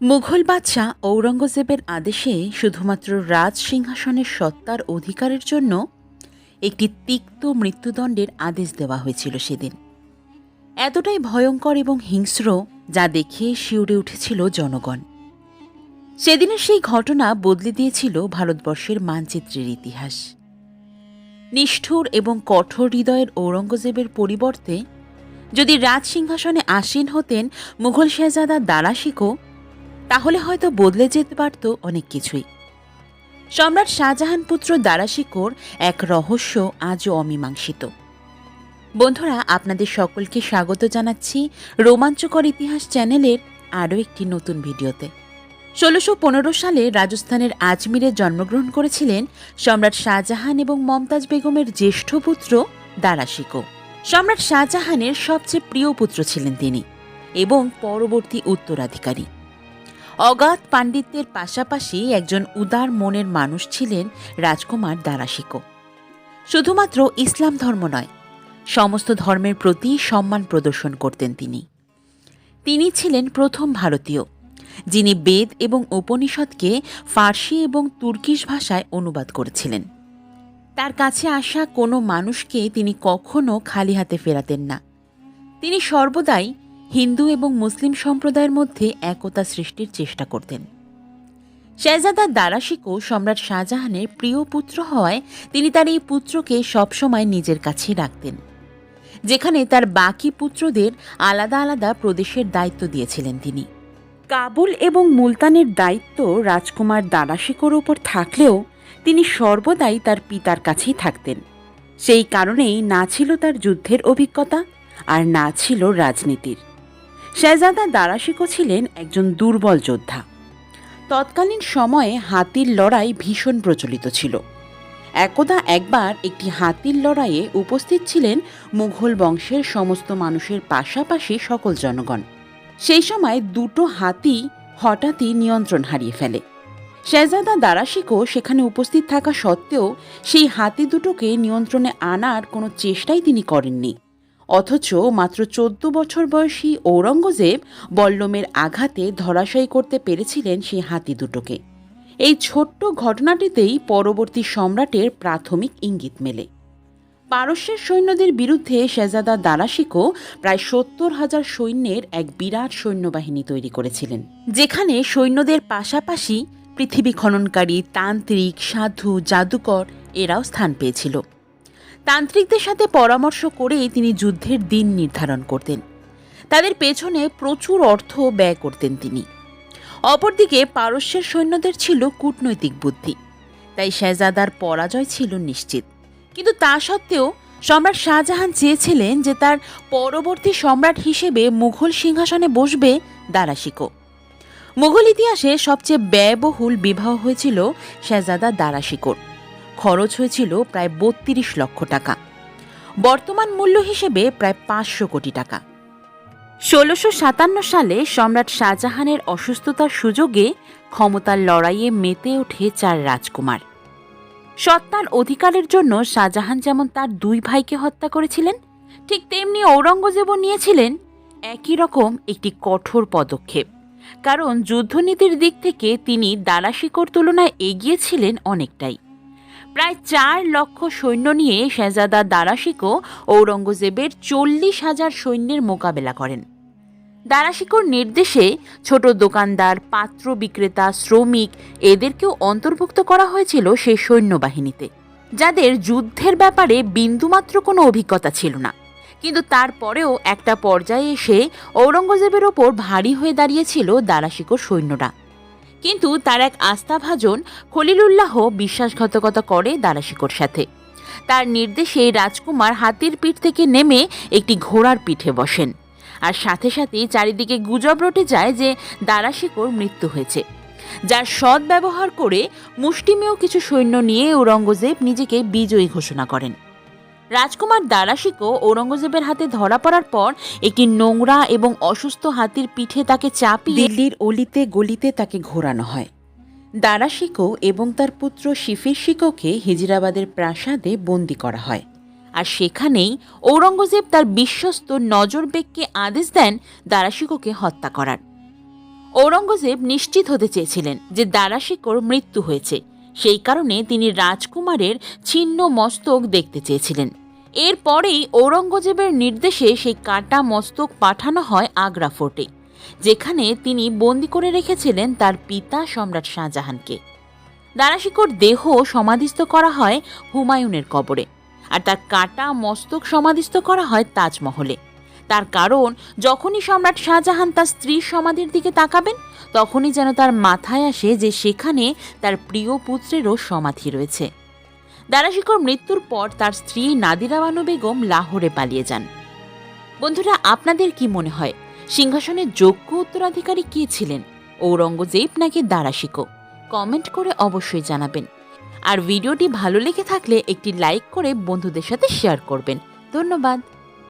মুঘল বাদশাহ ঔরঙ্গজেবের আদেশে শুধুমাত্র রাজ সিংহাসনের সত্তার অধিকারের জন্য একটি তিক্ত মৃত্যুদণ্ডের আদেশ দেওয়া হয়েছিল সেদিন। এতটাই ভয়ঙ্কর এবং হিংস্র যা দেখে শিউরে উঠেছিল জনগণ। সেদিনের সেই ঘটনা বদলে দিয়েছিল ভারতবর্ষের মানচিত্রের ইতিহাস। নিষ্ঠুর এবং কঠোর হৃদয়ের ঔরঙ্গজেবের পরিবর্তে যদি রাজ সিংহাসনে আসীন হতেন মুঘল শেহজাদা দারাশিকো তাহলে হয়তো বদলে যেতে পারত অনেক কিছুই। সম্রাট শাহজাহান পুত্র দারাশিকোর এক রহস্য আজও অমীমাংসিত। বন্ধুরা, আপনাদের সকলকে স্বাগত জানাচ্ছি রোমাঞ্চকর ইতিহাস চ্যানেলের আরও একটি নতুন ভিডিওতে। ষোলোশো পনেরো সালে রাজস্থানের আজমিরে জন্মগ্রহণ করেছিলেন সম্রাট শাহজাহান এবং মমতাজ বেগমের জ্যেষ্ঠ পুত্র দারাশিকো সম্রাট শাহজাহানের সবচেয়ে প্রিয় পুত্র ছিলেন তিনি এবং পরবর্তী উত্তরাধিকারী। অগাধ পাণ্ডিত্যের পাশাপাশি একজন উদার মনের মানুষ ছিলেন রাজকুমার দারাশিকো। শুধুমাত্র ইসলাম ধর্ম নয়, সমস্ত ধর্মের প্রতি সম্মান প্রদর্শন করতেন তিনি। তিনি ছিলেন প্রথম ভারতীয়, যিনি বেদ এবং উপনিষদকে ফার্সি এবং তুর্কিশ ভাষায় অনুবাদ করেছিলেন। তার কাছে আসা কোনো মানুষকে তিনি কখনো খালি হাতে ফেরাতেন না। তিনি সর্বদাই হিন্দু এবং মুসলিম সম্প্রদায়ের মধ্যে একতা সৃষ্টির চেষ্টা করতেন। শেহজাদা দারাশিকো সম্রাট শাহজাহানের প্রিয় পুত্র হওয়ায় তিনি তার এই পুত্রকে সবসময় নিজের কাছেই রাখতেন, যেখানে তার বাকি পুত্রদের আলাদা আলাদা প্রদেশের দায়িত্ব দিয়েছিলেন তিনি। কাবুল এবং মুলতানের দায়িত্ব রাজকুমার দারাশিকোর ওপর থাকলেও তিনি সর্বদাই তার পিতার কাছেই থাকতেন। সেই কারণেই না ছিল তার যুদ্ধের অভিজ্ঞতা আর না ছিল রাজনীতির। শেহজাদা দারাশিকো ছিলেন একজন দুর্বল যোদ্ধা। তৎকালীন সময়ে হাতির লড়াই ভীষণ প্রচলিত ছিল। একদা একবার একটি হাতির লড়াইয়ে উপস্থিত ছিলেন মুঘল বংশের সমস্ত মানুষের পাশাপাশি সকল জনগণ। সেই সময় দুটো হাতি হঠাৎই নিয়ন্ত্রণ হারিয়ে ফেলে। শেহজাদা দারাশিকো সেখানে উপস্থিত থাকা সত্ত্বেও সেই হাতি দুটোকে নিয়ন্ত্রণে আনার কোনো চেষ্টাই তিনি করেননি। অথচ মাত্র চোদ্দ বছর বয়সী ঔরঙ্গজেব বল্লমের আঘাতে ধরাশায়ী করতে পেরেছিলেন সেই হাতি দুটোকে। এই ছোট্ট ঘটনাটিতেই পরবর্তী সম্রাটের প্রাথমিক ইঙ্গিত মেলে। পারস্যের সৈন্যদের বিরুদ্ধে শেজাদা দারাশিকো প্রায় সত্তর হাজার সৈন্যের এক বিরাট সৈন্যবাহিনী তৈরি করেছিলেন, যেখানে সৈন্যদের পাশাপাশি পৃথিবী খননকারী, তান্ত্রিক, সাধু, জাদুকর এরাও স্থান পেয়েছিল। তান্ত্রিকদের সাথে পরামর্শ করেই তিনি যুদ্ধের দিন নির্ধারণ করতেন। তাদের পেছনে প্রচুর অর্থ ব্যয় করতেন তিনি। অপরদিকে পারস্যের সৈন্যদের ছিল কূটনৈতিক বুদ্ধি। তাই শেহজাদার পরাজয় ছিল নিশ্চিত। কিন্তু তা সত্ত্বেও সম্রাট শাহজাহান চেয়েছিলেন যে তার পরবর্তী সম্রাট হিসেবে মুঘল সিংহাসনে বসবে দারাশিকো। মুঘল ইতিহাসে সবচেয়ে ব্যয়বহুল বিবাহ হয়েছিল শেহজাদা দারাশিকোর। খরচ হয়েছিল প্রায় বত্রিশ লক্ষ টাকা। বর্তমান মূল্য হিসেবে প্রায় পাঁচশো কোটি টাকা। ষোলোশো সাতান্ন সালে সম্রাট শাহজাহানের অসুস্থতার সুযোগে ক্ষমতার লড়াইয়ে মেতে ওঠে চার রাজকুমার। সত্তার অধিকারের জন্য শাহজাহান যেমন তার দুই ভাইকে হত্যা করেছিলেন, ঠিক তেমনি ঔরঙ্গজেবও নিয়েছিলেন একই রকম একটি কঠোর পদক্ষেপ। কারণ যুদ্ধনীতির দিক থেকে তিনি দারাশিকোর তুলনায় এগিয়েছিলেন অনেকটাই। প্রায় চার লক্ষ সৈন্য নিয়ে শেহজাদা দারাশিকো ঔরঙ্গজেবের চল্লিশ হাজার সৈন্যের মোকাবেলা করেন। দারাশিকোর নির্দেশে ছোট দোকানদার, পাত্র বিক্রেতা, শ্রমিক এদেরকেও অন্তর্ভুক্ত করা হয়েছিল সেই সৈন্যবাহিনীতে, যাদের যুদ্ধের ব্যাপারে বিন্দুমাত্র কোনো অভিজ্ঞতা ছিল না। কিন্তু তারপরেও একটা পর্যায়ে এসে ঔরঙ্গজেবের ওপর ভারী হয়ে দাঁড়িয়েছিল দারাশিকোর সৈন্যরা। কিন্তু তার এক আস্থাভাজন খলিলুল্লাহ বিশ্বাসঘাতকতা করে দারাশিকোর সাথে। তার নির্দেশে রাজকুমার হাতির পিঠ থেকে নেমে একটি ঘোড়ার পিঠে বসেন। আর সাথে সাথে চারিদিকে গুজব রটে যায় যে দারাশিকোর মৃত্যু হয়েছে। যার সৎ ব্যবহার করে মুষ্টিমেয় কিছু সৈন্য নিয়ে ঔরঙ্গজেব নিজেকে বিজয়ী ঘোষণা করেন। রাজকুমার দারাশিকো ঔরঙ্গজেবের হাতে ধরা পড়ার পর একটি নোংরা এবং অসুস্থ হাতির পিঠে তাকে চাপিয়ে দিল্লির অলিতে গলিতে তাকে ঘোরানো হয়। দারাশিকো এবং তার পুত্র শিফির শিকোকে হিজরাবাদের প্রাসাদে বন্দি করা হয়। আর সেখানেই ঔরঙ্গজেব তার বিশ্বস্ত নজরবেগকে আদেশ দেন দারাশিকোকে হত্যা করার। ঔরঙ্গজেব নিশ্চিত হতে চেয়েছিলেন যে দারাশিকোর মৃত্যু হয়েছে। সেই কারণে তিনি রাজকুমারের ছিন্ন মস্তক দেখতে চেয়েছিলেন। এরপরেই ঔরঙ্গজেবের নির্দেশে সেই কাটা মস্তক পাঠানো হয় আগ্রা ফোর্টে, যেখানে তিনি বন্দি করে রেখেছিলেন তার পিতা সম্রাট শাহজাহানকে। দারাশিকোর দেহ সমাধিস্থ করা হয় হুমায়ুনের কবরে, আর তার কাটা মস্তক সমাধিস্থ করা হয় তাজমহলে। তার কারণ, যখনই সম্রাট শাহজাহান তার স্ত্রীর সমাধির দিকে তাকাবেন, তখনই যেন তার মাথায় আসে যে সেখানে তার প্রিয় পুত্রেরও সমাধি রয়েছে। দারাশিকোর মৃত্যুর পর তার স্ত্রী নাদিরা বানু বেগম লাহোরে পালিয়ে যান। বন্ধুরা, আপনাদের কি মনে হয়? সিংহাসনের যোগ্য উত্তরাধিকারী কে ছিলেন? ঔরঙ্গজেব নাকি দারাশিকো কমেন্ট করে অবশ্যই জানাবেন। আর ভিডিওটি ভালো লেগে থাকলে একটি লাইক করে বন্ধুদের সাথে শেয়ার করবেন। ধন্যবাদ।